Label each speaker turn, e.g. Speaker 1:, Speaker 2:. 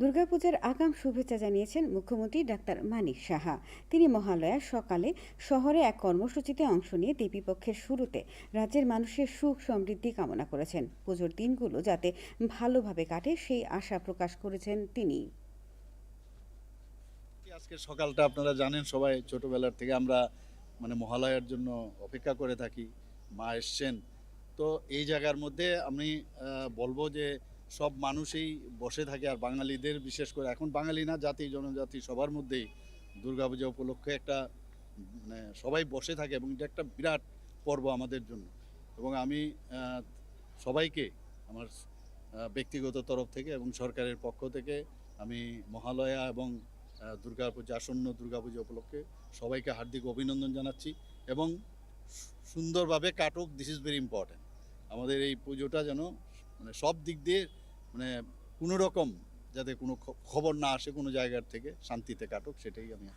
Speaker 1: দুর্গাপূজার আগাম শুভেচ্ছা জানিয়েছেন মুখ্যমন্ত্রী ডাক্তার মানিক সাহা। তিনি মহালয়ার সকালে শহরে এক কর্মসূচিতে অংশ নিয়ে দেবীপক্ষের শুরুতে রাজ্যের মানুষের সুখ সমৃদ্ধি কামনা করেছেন। পুজোর দিনগুলো যাতে ভালোভাবে কাটে সেই আশা প্রকাশ করেছেন তিনি।
Speaker 2: আজকে সকালটা আপনারা জানেন, সবাই ছোটবেলার থেকে আমরা মানে মহালয়ার জন্য অপেক্ষা করে থাকি, মা এসছেন। তো এই জায়গার মধ্যে আমি বলব যে সব মানুষই বসে থাকে আর বাঙালিদের, বিশেষ করে এখন বাঙালি না, জাতি, জনজাতি সবার মধ্যেই দুর্গাপূজা উপলক্ষে একটা মানে সবাই বসে থাকে এবং এটা একটা বিরাট পর্ব আমাদের জন্য। এবং আমি সবাইকে আমার ব্যক্তিগত তরফ থেকে এবং সরকারের পক্ষ থেকে আমি মহালয়া এবং দুর্গাপূজা আসন্ন দুর্গাপূজা উপলক্ষে সবাইকে হার্দিক অভিনন্দন জানাচ্ছি এবং সুন্দরভাবে কাটুক দিস ইজ ভেরি ইম্পর্ট্যান্ট আমাদের এই পুজোটা যেন মানে সব দিক দিয়ে মানে কোনো রকম যাতে কোনো খবর না আসে কোনো জায়গার থেকে, শান্তিতে কাটুক, সেটাই আমি